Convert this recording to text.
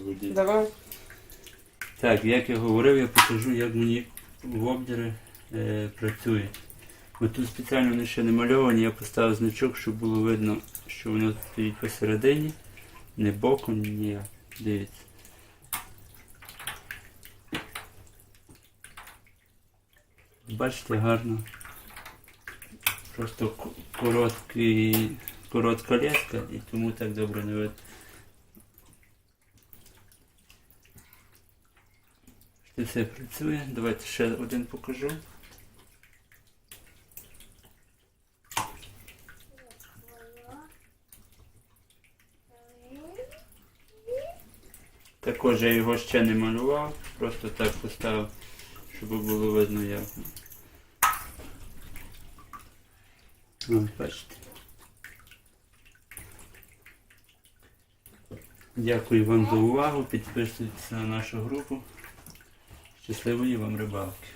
воді. Давай. Так, як я говорив, я покажу, як мені воблери е, працюють. Бо тут спеціально вони ще не мальовані, я поставив значок, щоб було видно, що воно стоїть посередині, не боком, ніяк. Дивіться. Бачите, гарно. Просто короткий, коротка леска і тому так добре не видно. Все працює. Давайте ще один покажу. Також я його ще не малював, просто так поставив, щоб було видно як. Бачите. Дякую вам за увагу. Підписуйтесь на нашу групу. Щасливої вам рибалки.